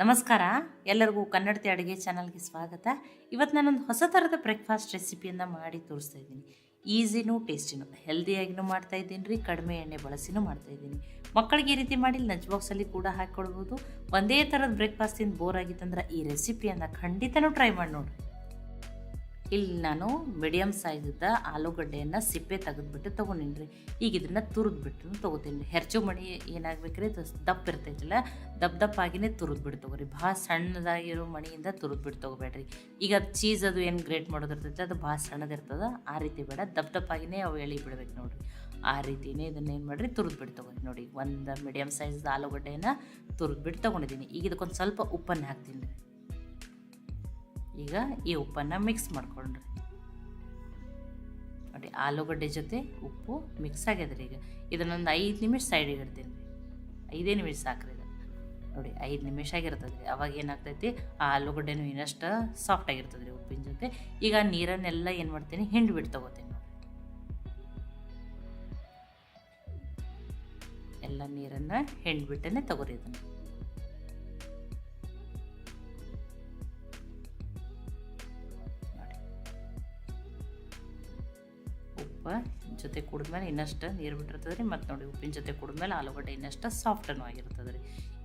ನಮಸ್ಕಾರ. ಎಲ್ಲರಿಗೂ ಕನ್ನಡತಿ ಅಡುಗೆ ಚಾನಲ್ಗೆ ಸ್ವಾಗತ. ಇವತ್ತು ನಾನೊಂದು ಹೊಸ ಥರದ ಬ್ರೇಕ್ಫಾಸ್ಟ್ ರೆಸಿಪಿಯನ್ನು ಮಾಡಿ ತೋರಿಸ್ತಾ ಇದ್ದೀನಿ. ಈಸಿನೂ ಟೇಸ್ಟಿನೂ ಹೆಲ್ದಿಯಾಗಿನೂ ಮಾಡ್ತಾ ಇದ್ದೀನಿ ರೀ ಕಡಿಮೆ ಎಣ್ಣೆ ಬಳಸಿನೂ ಮಾಡ್ತಾ ಇದ್ದೀನಿ. ಮಕ್ಕಳಿಗೆ ಈ ರೀತಿ ಮಾಡಿ ಲಂಚ್ ಬಾಕ್ಸಲ್ಲಿ ಕೂಡ ಹಾಕ್ಕೊಳ್ಬೋದು. ಒಂದೇ ಥರದ ಬ್ರೇಕ್ಫಾಸ್ಟಿಂದ ಬೋರ್ ಆಗಿತ್ತಂದ್ರೆ ಈ ರೆಸಿಪಿಯನ್ನು ಖಂಡಿತನೂ ಟ್ರೈ ಮಾಡಿ ನೋಡಿರಿ. ಇಲ್ಲಿ ನಾನು ಮೀಡಿಯಮ್ ಸೈಜದ ಆಲೂಗಡ್ಡೆಯನ್ನು ಸಿಪ್ಪೆ ತೆಗೆದ್ಬಿಟ್ಟು ತೊಗೊಂಡಿನಿ ಈಗ ಇದನ್ನು ತುರಿದ್ಬಿಟ್ಟು ತೊಗೋತೀನಿ ಹೆರ್ಚು ಮಣಿ ಏನಾಗಬೇಕು ರೀ ದಪ್ಪ ಇರ್ತೈತಿಲ್ಲ, ದಪ್ಪ ದಪ್ಪಾಗಿನೇ ತುರಿದ್ಬಿಟ್ಟು ತೊಗೊರಿ. ಭಾಳ ಸಣ್ಣದಾಗಿರೋ ಮಣಿಯಿಂದ ತುರಿದ್ಬಿಟ್ಟು ತೊಗೋಬೇಡ್ರಿ. ಈಗ ಅದು ಚೀಸ್ ಅದು ಏನು ಗ್ರೇಟ್ ಮಾಡೋದಿರ್ತೈತೆ ಅದು ಭಾಳ ಸಣ್ಣದಿರ್ತದೆ ಆ ರೀತಿ ಬೇಡ, ದಪ್ಪ ದಪ್ಪಾಗಿನೇ ಅವು ಎಳಿ ಬಿಡ್ಬೇಕು ನೋಡಿರಿ. ಆ ರೀತಿಯೇ ಇದನ್ನ ಏನು ಮಾಡಿರಿ? ತುರಿದ್ಬಿಟ್ಟು ತೊಗೊರಿ ನೋಡಿ. ಒಂದು ಮೀಡಿಯಮ್ ಸೈಜ್ದ ಆಲೂಗಡ್ಡೆಯನ್ನು ತುರಿದ್ಬಿಟ್ಟು ತೊಗೊಂಡಿದ್ದೀನಿ ಈಗ ಇದಕ್ಕೊಂದು ಸ್ವಲ್ಪ ಉಪ್ಪನ್ನು ಹಾಕ್ತೀನಿ ರೀ. ಈಗ ಈ ಉಪ್ಪನ್ನು ಮಿಕ್ಸ್ ಮಾಡ್ಕೊಂಡ್ರಿ. ನೋಡಿ, ಆಲೂಗಡ್ಡೆ ಜೊತೆ ಉಪ್ಪು ಮಿಕ್ಸ್ ಆಗ್ಯದ್ರಿ ಈಗ. ಇದನ್ನೊಂದು ಐದು ನಿಮಿಷ ಸೈಡಿಗೆ ಇಡ್ತೀನಿ. ರೀ ಐದೇ ನಿಮಿಷ ಸಾಕ್ರಿ ಇದು ನೋಡಿ, ಐದು ನಿಮಿಷ ಆಗಿರ್ತದೆ ರೀ ಅವಾಗ ಏನಾಗ್ತೈತಿ? ಆ ಆಲೂಗಡ್ಡೆನೂ ಇನ್ನಷ್ಟು ಸಾಫ್ಟ್ ಆಗಿರ್ತದೆ ರೀ ಉಪ್ಪಿನ ಜೊತೆ. ಈಗ ನೀರನ್ನೆಲ್ಲ ಏನು ಮಾಡ್ತೀನಿ? ಹಿಂಡಿ ಬಿಟ್ಟು ತೊಗೋತೀನಿ ಎಲ್ಲ ನೀರನ್ನು ಹಿಂಡ್ಬಿಟ್ಟೇ ತಗೋರಿ ಇದನ್ನು. ಉಪ್ಪು ಜೊತೆ ಕುಡಿದ್ಮೇಲೆ ಇನ್ನಷ್ಟು ನೀರು ಬಿಟ್ಟಿರ್ತದೆ ರೀ. ಮತ್ತು ನೋಡಿ, ಉಪ್ಪಿನ ಜೊತೆ ಕುಡಿದ್ಮೇಲೆ ಆಲೂಗಡ್ಡೆ ಇನ್ನಷ್ಟು ಸಾಫ್ಟನ್ನು ಆಗಿರ್ತದೆ ರೀ.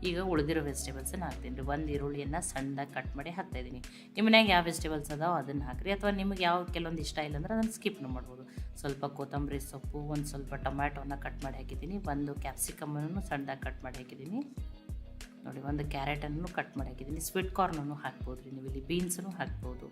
ಈಗ ಉಳಿದಿರೋ ವೆಜಿಟೇಬಲ್ಸನ್ನು ಹಾಕ್ತೀನಿ ರೀ. ಒಂದು ಈರುಳ್ಳಿಯನ್ನು ಸಣ್ಣದಾಗಿ ಕಟ್ ಮಾಡಿ ಹಾಕ್ತಾಯಿದ್ದೀನಿ ನಿಮ್ಮ ಮನ್ಯಾಗ ಯಾವ ವೆಜಿಟೇಬಲ್ಸ್ ಅದಾವೆ ಅದನ್ನು ಹಾಕಿರಿ. ಅಥವಾ ನಿಮಗೆ ಯಾವ ಕೆಲವೊಂದು ಇಷ್ಟ ಇಲ್ಲ ಅಂದ್ರೆ ಅದನ್ನು ಸ್ಕಿಪ್ನು ಮಾಡ್ಬೋದು. ಸ್ವಲ್ಪ ಕೊತ್ತಂಬರಿ ಸೊಪ್ಪು, ಒಂದು ಸ್ವಲ್ಪ ಟೊಮ್ಯಾಟೋನ ಕಟ್ ಮಾಡಿ ಹಾಕಿದ್ದೀನಿ. ಒಂದು ಕ್ಯಾಪ್ಸಿಕಮ್ಮನ್ನು ಸಣ್ಣದಾಗಿ ಕಟ್ ಮಾಡಿ ಹಾಕಿದ್ದೀನಿ. ನೋಡಿ, ಒಂದು ಕ್ಯಾರೆಟನ್ನು ಕಟ್ ಮಾಡಿ ಹಾಕಿದ್ದೀನಿ. ಸ್ವೀಟ್ ಕಾರ್ನನ್ನು ಹಾಕ್ಬೋದು ರೀ. ನೀವು ಇಲ್ಲಿ ಬೀನ್ಸನ್ನು ಹಾಕ್ಬೋದು.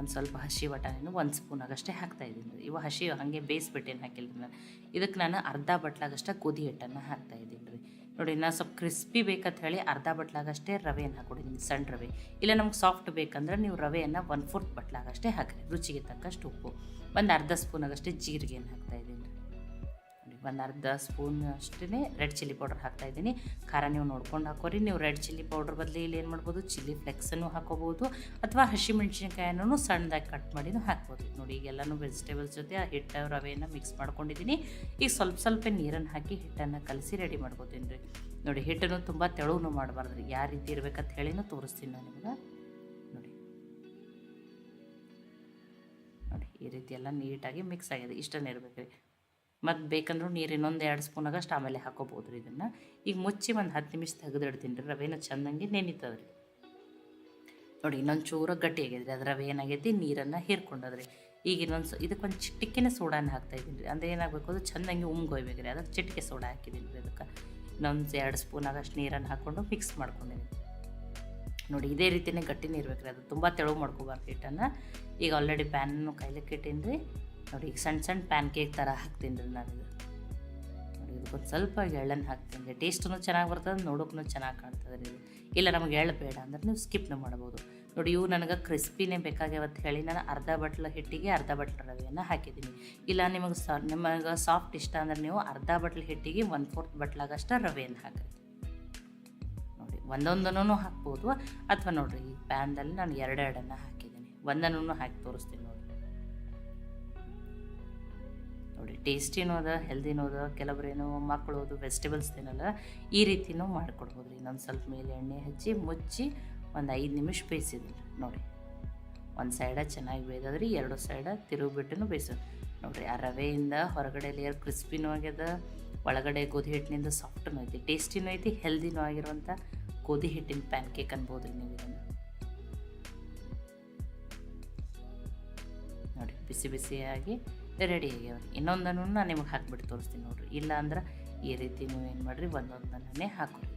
ಒಂದು ಸ್ವಲ್ಪ ಹಸಿ ಬಟಾಣಿನೂ ಒಂದು ಸ್ಪೂನ್ ಆಗಷ್ಟೇ ಹಾಕ್ತಾ ಇದ್ದೀನಿ. ಇವು ಹಸಿ ಹಾಗೆ ಬೇಯಿಸ್ಬಿಟ್ಟೇನು ಹಾಕಿಲ್ಲ ಇದಕ್ಕೆ ನಾನು ಅರ್ಧ ಬಟ್ಲಾಗಷ್ಟೇ ಗೋಧಿ ಹಿಟ್ಟನ್ನು ಹಾಕ್ತಾ ಇದ್ದೀನಿ ರೀ. ನೋಡಿ ನಾನು ಸ್ವಲ್ಪ ಕ್ರಿಸ್ಪಿ ಬೇಕಂತ ಹೇಳಿ ಅರ್ಧ ಬಟ್ಲಾಗಷ್ಟೇ ರವೆಯನ್ನು ಹಾಕ್ಕೊಡಿದ್ದೀನಿ ಸಣ್ಣ ರವೆ. ಇಲ್ಲ, ನಮ್ಗೆ ಸಾಫ್ಟ್ ಬೇಕಂದ್ರೆ ನೀವು ರವೆಯನ್ನು ಒನ್ ಫೋರ್ತ್ ಬಟ್ಲಾಗಷ್ಟೇ ಹಾಕಿರಿ, ರುಚಿಗೆ ತಕ್ಕಷ್ಟು ಉಪ್ಪು. ಒಂದು ಅರ್ಧ ಸ್ಪೂನ್ ಆಗಷ್ಟೇ ಜೀರಿಗೆಯನ್ನು ಹಾಕ್ತಾ ಇದ್ದೀನಿ ನೋಡಿ ಒಂದು ಅರ್ಧ ಸ್ಪೂನ್ ಅಷ್ಟೇ ರೆಡ್ ಚಿಲ್ಲಿ ಪೌಡರ್ ಹಾಕ್ತಾ ಇದ್ದೀನಿ. ಖಾರ ನೀವು ನೋಡ್ಕೊಂಡು ಹಾಕೋರಿ. ನೀವು ರೆಡ್ ಚಿಲ್ಲಿ ಪೌಡರ್ ಬದಲು ಇಲ್ಲಿ ಏನು ಮಾಡ್ಬೋದು? ಚಿಲ್ಲಿ ಫ್ಲೆಕ್ಸನ್ನು ಹಾಕೋಬೋದು. ಅಥವಾ ಹಸಿಮೆಣ್ಸಿನ್ಕಾಯನ್ನು ಸಣ್ಣದಾಗಿ ಕಟ್ ಮಾಡಿನೂ ಹಾಕ್ಬೋದು. ನೋಡಿ, ಈಗೆಲ್ಲನೂ ವೆಜಿಟೇಬಲ್ಸ್ ಜೊತೆ ಆ ಹಿಟ್ಟು ರವೆಯನ್ನು ಮಿಕ್ಸ್ ಮಾಡ್ಕೊಂಡಿದ್ದೀನಿ. ಈಗ ಸ್ವಲ್ಪ ಸ್ವಲ್ಪ ನೀರನ್ನು ಹಾಕಿ ಹಿಟ್ಟನ್ನು ಕಲಸಿ ರೆಡಿ ಮಾಡ್ಕೋತೀನಿ ರೀ. ನೋಡಿ, ಹಿಟ್ಟನ್ನು ತುಂಬ ತೆಳುವೂ ಮಾಡಬಾರ್ದು ರೀ ಯಾವ ರೀತಿ ಇರಬೇಕಂತ ಹೇಳಿನೂ ತೋರಿಸ್ತೀನಿ ನಾನು ನಿಮ್ಗೆ. ನೋಡಿ. ನೋಡಿ, ಈ ರೀತಿ ಎಲ್ಲ ನೀಟಾಗಿ ಮಿಕ್ಸ್ ಆಗಿದೆ. ಇಷ್ಟನೇ ಇರಬೇಕು ರೀ. ಮತ್ತು ಬೇಕಂದ್ರೂ ನೀರು ಇನ್ನೊಂದು ಎರಡು ಸ್ಪೂನ್ ಆಗಷ್ಟು ಆಮೇಲೆ ಹಾಕೋಬೋದು ರೀ ಇದನ್ನು. ಈಗ ಮುಚ್ಚಿ ಒಂದು ಹತ್ತು ನಿಮಿಷ ತೆಗೆದಿಡ್ತೀನಿ ರೀ ರವೆನ ಚೆಂದಂಗೆ ರೀ ನೋಡಿ ಇನ್ನೊಂದು ಚೂರ ಗಟ್ಟಿ ಆಗ್ಯದ್ರಿ ಅದು ರವೆ ಏನಾಗೈತಿ, ನೀರನ್ನು ಹೀರ್ಕೊಂಡದ್ರಿ. ಈಗ ಇನ್ನೊಂದು ಸ ಇದಕ್ಕೊಂದು ಚಿಟಿಕೆನ ಸೋಡಾನ ಹಾಕ್ತಾ ಇದ್ದೀನಿ ರೀ. ಅಂದರೆ ಏನಾಗಬೇಕು ಅದು ಚೆಂದಂಗೆ ಉಮ್ಗೊಯ್ಬೇಕು ರೀ ಅದಕ್ಕೆ ಚಿಟಿಕೆ ಸೋಡಾ ಹಾಕಿದ್ದೀನಿ ರೀ ಅದಕ್ಕೆ. ಇನ್ನೊಂದು ಎರಡು ಸ್ಪೂನ್ ಆಗಷ್ಟು ನೀರನ್ನು ಹಾಕ್ಕೊಂಡು ಮಿಕ್ಸ್ ಮಾಡ್ಕೊಂಡಿದ್ದೀನಿ ನೋಡಿ ಇದೇ ರೀತಿಯೇ ಗಟ್ಟಿನೇ ಇರ್ಬೇಕು ರೀ ಅದು ತುಂಬ ತೆಳು ಮಾಡ್ಕೋಬಾರ್ದು ಹಿಟ್ಟನ್ನು. ಈಗ ಆಲ್ರೆಡಿ ಪ್ಯಾನನ್ನು ಕೈಲಕ್ಕೆ ಇಟ್ಟೀನಿ ರೀ ನೋಡಿ, ಈಗ ಸಣ್ಣ ಸಣ್ಣ ಪ್ಯಾನ್ ಕೇಕ್ ಥರ ಹಾಕ್ತೀನಿ ರೀ ನಾನು ನೋಡಿ, ಇದಕ್ಕೊಂದು ಸ್ವಲ್ಪ ಎಳ್ಳನ್ನು ಹಾಕ್ತೀನಿ ಟೇಸ್ಟೂ ಚೆನ್ನಾಗಿ ಬರ್ತದೆ ನೋಡೋಕ್ಕೂ ಚೆನ್ನಾಗಿ ಕಾಣ್ತದೆ ರೀ ಇಲ್ಲ, ನಮಗೆ ಎಳ್ಳು ಬೇಡ ಅಂದ್ರೆ ನೀವು ಸ್ಕಿಪ್ನ ಮಾಡ್ಬೋದು. ನೋಡಿ, ಇವು ನನಗೆ ಕ್ರಿಸ್ಪಿನೇ ಬೇಕಾಗ್ಯಾವತ್ತು ಹೇಳಿ ನಾನು ಅರ್ಧ ಬಟ್ಲ ಹಿಟ್ಟಿಗೆ ಅರ್ಧ ಬಟ್ಲ ರವೆಯನ್ನು ಹಾಕಿದ್ದೀನಿ. ಇಲ್ಲ, ನಿಮಗೆ ಸಾ, ನಿಮಗೆ ಸಾಫ್ಟ್ ಇಷ್ಟ ಅಂದ್ರೆ ನೀವು ಅರ್ಧ ಬಟ್ಲ ಹಿಟ್ಟಿಗೆ ಒನ್ ಫೋರ್ತ್ ಬಟ್ಲಾಗಷ್ಟ ರವೆಯನ್ನು ಹಾಕಿ ನೋಡಿ, ಒಂದೊಂದನ್ನು ಹಾಕ್ಬೋದು. ಅಥವಾ ನೋಡಿರಿ, ಈ ಪ್ಯಾನ್ದಲ್ಲಿ ನಾನು ಎರಡೆರಡನ್ನು ಹಾಕಿದ್ದೀನಿ. ಒಂದನ್ನು ಹಾಕಿ ತೋರಿಸ್ತೀನಿ ನೋಡಿ ನೋಡಿ ಟೇಸ್ಟಿನೂ ಅದ ಹೆಲ್ದಿನೂ ಅದ, ಕೆಲವರೇನು ಮಕ್ಕಳು ಅದು ವೆಜಿಟೇಬಲ್ಸ್ ತಿನ್ನಲ್ಲ, ಈ ರೀತಿನೂ ಮಾಡ್ಕೊಡ್ಬೋದು. ರೀ ಇನ್ನೊಂದು ಸ್ವಲ್ಪ ಮೇಲೆ ಎಣ್ಣೆ ಹಚ್ಚಿ ಮುಚ್ಚಿ ಒಂದು ಐದು ನಿಮಿಷ ಬೇಯಿಸಿದ್ರಿ ನೋಡಿ, ಒಂದು ಸೈಡ ಚೆನ್ನಾಗಿ ಬೇಯ್ದದ್ರಿ ಎರಡು ಸೈಡ ತಿರುಗಿಬಿಟ್ಟು ಬೇಯಿಸೋದು. ನೋಡಿರಿ ಆ ರವೆಯಿಂದ ಹೊರಗಡೆ ಲೇಯರ್ ಕ್ರಿಸ್ಪಿನೂ ಆಗ್ಯದ, ಒಳಗಡೆ ಗೋಧಿ ಹಿಟ್ಟಿನಿಂದ ಸಾಫ್ಟನೂ ಐತಿ ಟೇಸ್ಟಿನೂ ಐತಿ ಹೆಲ್ದಿನೂ ಆಗಿರುವಂಥ ಗೋಧಿ ಹಿಟ್ಟಿನ ಪ್ಯಾನ್ ಕೇಕ್ ಅನ್ಬೋದು ರೀ ನೀವು ಇದನ್ನು. ನೋಡಿ, ಬಿಸಿ ಬಿಸಿಯಾಗಿ ರೆಡಿ ಆಗ್ಯಾವ ಇನ್ನೊಂದನ್ನು ನಾನು ನಿಮಗೆ ಹಾಕ್ಬಿಟ್ಟು ತೋರಿಸ್ತೀನಿ ನೋಡ್ರಿ. ಇಲ್ಲ ಅಂದ್ರೆ ಈ ರೀತಿ ನೀವು ಏನು ಮಾಡಿರಿ, ಒಂದೊಂದನ್ನೇ ಹಾಕೋರಿ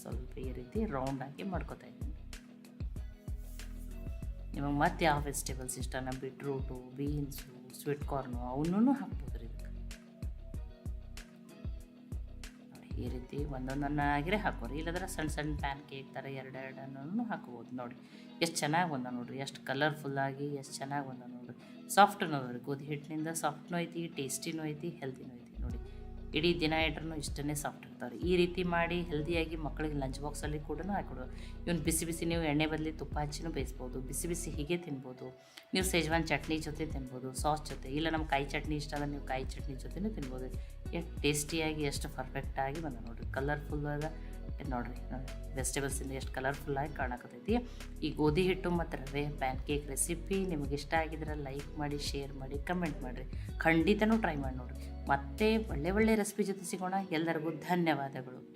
ಸ್ವಲ್ಪ ಈ ರೀತಿ ರೌಂಡಾಗಿ ಮಾಡ್ಕೊತಾ ಇದ್ದೀನಿ. ನಿಮಗೆ ಮತ್ತೆ ಯಾವ ವೆಜಿಟೇಬಲ್ಸ್ ಇಷ್ಟನ ಬೀಟ್ರೂಟು ಬೀನ್ಸು ಸ್ವೀಟ್ ಕಾರ್ನು ಅವನ್ನೂ ಹಾಕ್ಬೋದು. ಈ ರೀತಿ ಒಂದೊಂದನ್ನು ಆಗಿರೇ ಹಾಕೋರಿ. ಇಲ್ಲದ್ರೆ ಸಣ್ಣ ಸಣ್ಣ ಪ್ಯಾನ್ ಕೇಕ್ ಥರ ಎರಡೆರಡನ್ನು ಹಾಕ್ಬೋದು ನೋಡಿ. ಎಷ್ಟು ಚೆನ್ನಾಗಿ ಬಂದ ನೋಡಿರಿ. ಎಷ್ಟು ಕಲರ್ಫುಲ್ಲಾಗಿ ಎಷ್ಟು ಚೆನ್ನಾಗಿ ಬಂದ ನೋಡಿರಿ. ಸಾಫ್ಟ್ ನೋಡ್ರಿ ಗೋಧಿ ಹಿಟ್ಟಿನಿಂದ ಸಾಫ್ಟ್ನೂ ಐತಿ ಟೇಸ್ಟಿನೂ ಐತಿ ಹೆಲ್ತಿನೂ ಇಡೀ ದಿನ ಇಟ್ರೂ ಇಷ್ಟನೇ ಸಾಫ್ಟ್ ಇರ್ತಾವೆ ಈ ರೀತಿ ಮಾಡಿ ಹೆಲ್ದಿಯಾಗಿ ಮಕ್ಕಳಿಗೆ ಲಂಚ್ ಬಾಕ್ಸಲ್ಲಿ ಕೂಡ ಹಾಕೊಡೋದು ಇವನು ಬಿಸಿ ಬಿಸಿ ನೀವು ಎಣ್ಣೆ ಬದಲಿ ತುಪ್ಪ ಹಚ್ಚಿನೂ ಬೇಯಿಸ್ಬೋದು. ಬಿಸಿ ಬಿಸಿ ಹೀಗೆ ತಿನ್ಬೋದು. ನೀವು ಸೇಜ್ವಾನ್ ಚಟ್ನಿ ಜೊತೆ ತಿನ್ಬೋದು. ಸಾಸ್ ಜೊತೆ. ಇಲ್ಲ ನಮ್ಮ ಕಾಯಿ ಚಟ್ನಿ ಇಷ್ಟ ಅಂದರೆ ನೀವು ಕಾಯಿ ಚಟ್ನಿ ಜೊತೆನೂ ತಿನ್ಬೋದು. ಎಷ್ಟು ಟೇಸ್ಟಿಯಾಗಿ ಎಷ್ಟು ಪರ್ಫೆಕ್ಟಾಗಿ ಬಂದ ನೋಡಿರಿ. ಕಲರ್ಫುಲ್ಲಾಗ ನೋಡಿರಿ ನೋಡಿ ವೆಜಿಟೇಬಲ್ಸಿಂದ ಎಷ್ಟು ಕಲರ್ಫುಲ್ಲಾಗಿ ಕಾಣಕತ್ತೈತಿ. ಈ ಗೋಧಿ ಹಿಟ್ಟು ಮತ್ತು ರವೆ ಪ್ಯಾನ್ ಕೇಕ್ ರೆಸಿಪಿ ನಿಮಗೆ ಇಷ್ಟ ಆಗಿದ್ರೆ ಲೈಕ್ ಮಾಡಿ ಶೇರ್ ಮಾಡಿ ಕಮೆಂಟ್ ಮಾಡಿರಿ. ಖಂಡಿತನೂ ಟ್ರೈ ಮಾಡಿ ನೋಡಿರಿ. ಮತ್ತೆ ಒಳ್ಳೆ ಒಳ್ಳೆ ರೆಸಿಪಿ ಜೊತೆ ಸಿಗೋಣ. ಎಲ್ಲರಿಗೂ ಧನ್ಯವಾದಗಳು.